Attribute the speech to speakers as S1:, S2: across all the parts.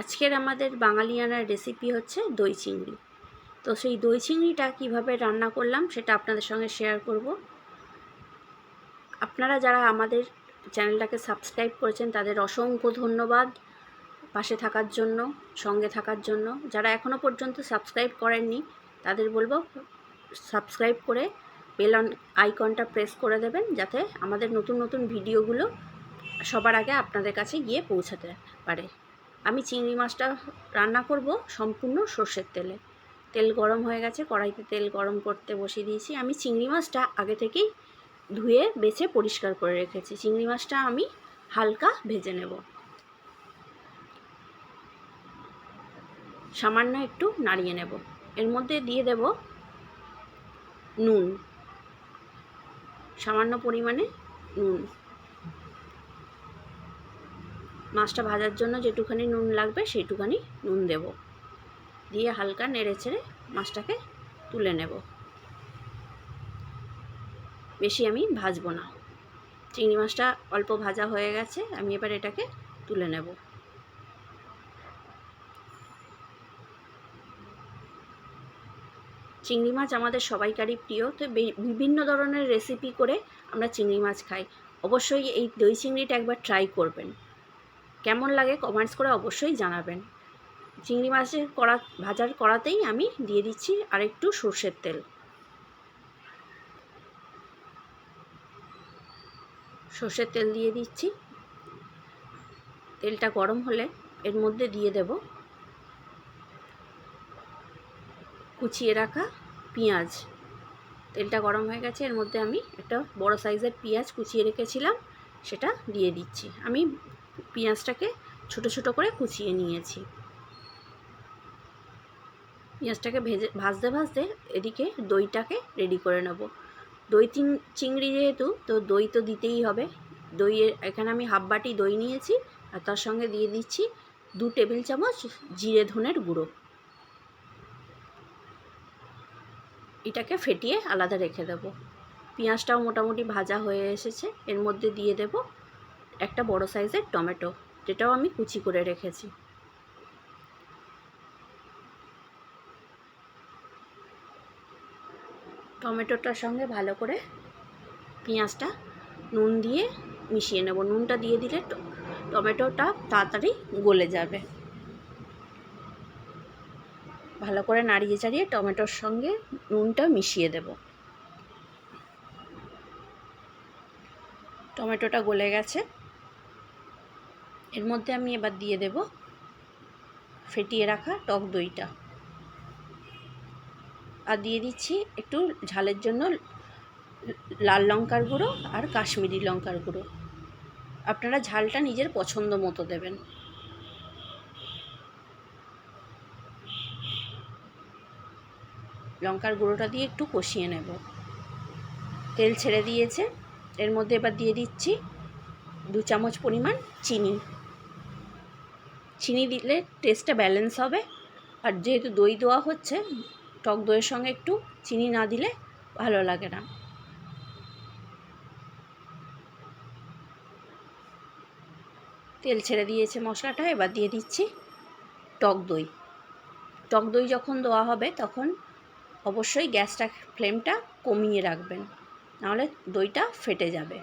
S1: আজকের আমাদের বাঙালিয়ানার রেসিপি হচ্ছে দই চিংড়ি। তো সেই দই চিংড়িটা কীভাবে রান্না করলাম সেটা আপনাদের সঙ্গে শেয়ার করব। আপনারা যারা আমাদের চ্যানেলটাকে সাবস্ক্রাইব করেছেন, তাদের অসংখ্য ধন্যবাদ পাশে থাকার জন্য, সঙ্গে থাকার জন্য। যারা এখনও পর্যন্ত সাবস্ক্রাইব করেননি, তাদের বলব সাবস্ক্রাইব করে বেল আইকনটা প্রেস করে দেবেন, যাতে আমাদের নতুন নতুন ভিডিওগুলো সবার আগে আপনাদের কাছে গিয়ে পৌঁছাতে পারে। আমি চিংড়ি মাছটা রান্না করব সম্পূর্ণ সর্ষের তেলে। তেল গরম হয়ে গেছে, কড়াইতে তেল গরম করতে বসিয়ে দিয়েছি। আমি চিংড়ি মাছটা আগে থেকেই ধুয়ে, বেছে, পরিষ্কার করে রেখেছি। চিংড়ি মাছটা আমি হালকা ভেজে নেব। সামান্য একটু নাড়িয়ে নেব। এর মধ্যে দিয়ে দেব নুন। সামান্য পরিমাণে নুন। মাছটা ভাজার জন্য যেটুখানি নুন লাগবে সেইটুখানি নুন দেব। দিয়ে হালকা নেড়ে ছেড়ে মাছটাকে তুলে নেব। বেশি আমি ভাজবো না। চিংড়ি মাছটা অল্প ভাজা হয়ে গেছে, আমি এবার এটাকে তুলে নেব। চিংড়ি মাছ আমাদের সবাইকারই প্রিয়, তো বিভিন্ন ধরনের রেসিপি করে আমরা চিংড়ি মাছ খাই। অবশ্যই এই দই চিংড়িটা একবার ট্রাই করবেন। কেমন লাগে কমেন্টস করে অবশ্যই জানাবেন। চিংড়ি মাছের কড়া ভাজার কড়াতেই আমি দিয়ে দিচ্ছি আরেকটু সর্ষের তেল। সর্ষের তেল দিয়ে দিচ্ছি। তেলটা গরম হলে এর মধ্যে দিয়ে দেব কুচিয়ে রাখা পেঁয়াজ। তেলটা গরম হয়ে গেছে, এর মধ্যে আমি একটা বড় সাইজের পেঁয়াজ কুচিয়ে রেখেছিলাম, সেটা দিয়ে দিচ্ছি। আমি পেঁয়াজটাকে ছোট ছোট করে কুচিয়ে নিয়েছি। পেঁয়াজটাকে ভেজে, ভাজতে ভাজতে এদিকে দইটাকে রেডি করে নেব। দই তিন, চিংড়ি যেহেতু, তো দই তো দিতেই হবে। দইয়ের এখানে আমি হাফ বাটি দই নিয়েছি, আর তার সঙ্গে দিয়ে দিচ্ছি দু টেবিল চামচ জিরে ধনের গুঁড়ো। এটাকে ফেটিয়ে আলাদা রেখে দেবো। পেঁয়াজটাও মোটামুটি ভাজা হয়ে এসেছে, এর মধ্যে দিয়ে দেব একটা বড় সাইজের টমেটো, যেটাও আমি কুচি করে রেখেছি। টমেটোটার সঙ্গে ভালো করে পেঁয়াজটা নুন দিয়ে মিশিয়ে নেব। নুনটা দিয়ে দিলে টমেটোটা তাড়াতাড়ি গলে যাবে। ভালো করে নাড়িয়ে চাড়িয়ে টমেটোর সঙ্গে নুনটা মিশিয়ে দেব। টমেটোটা গলে গেছে। এর মধ্যে আমি এবার দিয়ে দেব ফেটিয়ে রাখা টক দইটা। আর দিয়ে দিচ্ছি একটু ঝালের জন্য লাল লঙ্কার গুঁড়ো আর কাশ্মীরি লঙ্কার গুঁড়ো। আপনারা ঝালটা নিজের পছন্দ মতো দেবেন। লঙ্কার গুঁড়োটা দিয়ে একটু কষিয়ে নেব। তেল ছেড়ে দিয়েছে। এর মধ্যে এবার দিয়ে দিচ্ছি দু চামচ পরিমাণ চিনি। চিনি দিলে টেস্টটা ব্যালেন্স হবে। আর যেহেতু দই দেওয়া হচ্ছে, টক দইয়ের সঙ্গে একটু চিনি না দিলে ভালো লাগে না। তেল ছেড়ে দিয়েছে মশলাটা, এবার দিয়ে দিচ্ছি টক দই। টক দই যখন দেওয়া হবে, তখন অবশ্যই গ্যাসটা, ফ্লেমটা কমিয়ে রাখবেন। নাহলে দইটা ফেটে যাবে।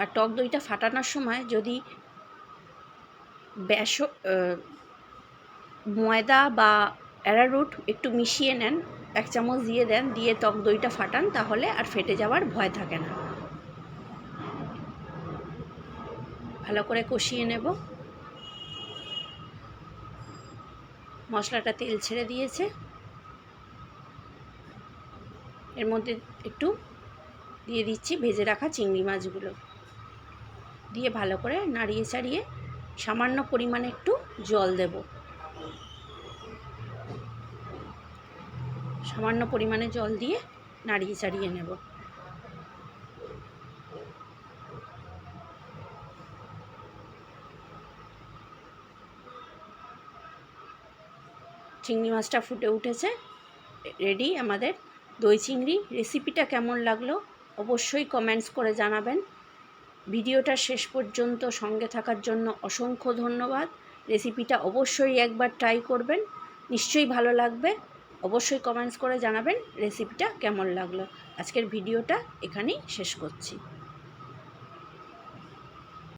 S1: আর টক দইটা ফাটানোর সময় যদি ব্যাস ময়দা বা অ্যারারুট একটু মিশিয়ে নেন, এক চামচ দিয়ে দেন, দিয়ে টক দইটা ফাটান, তাহলে আর ফেটে যাওয়ার ভয় থাকে না। ভালো করে কষিয়ে নেব। মশলাটা তেল ছেড়ে দিয়েছে। এর মধ্যে একটু দিয়ে দিচ্ছি, ভেজে রাখা চিংড়ি মাছগুলো। দিয়ে ভালো করে নাড়িয়ে চাড়িয়ে সামান্য পরিমাণে একটু জল দেব। সামান্য পরিমাণে জল দিয়ে নাড়িয়ে চাড়িয়ে নেব। চিংড়ি মাছটা ফুটে উঠেছে। রেডি? আমাদের দই চিংড়ি রেসিপিটা কেমন লাগল অবশ্যই কমেন্টস করে জানাবেন। ভিডিওটা শেষ পর্যন্ত সঙ্গে থাকার জন্য অসংখ্য ধন্যবাদ। রেসিপিটা অবশ্যই একবার ট্রাই করবেন, নিশ্চয়ই ভালো লাগবে। অবশ্যই কমেন্টস করে জানাবেন রেসিপিটা কেমন লাগল। আজকের ভিডিওটা এখানেই শেষ করছি।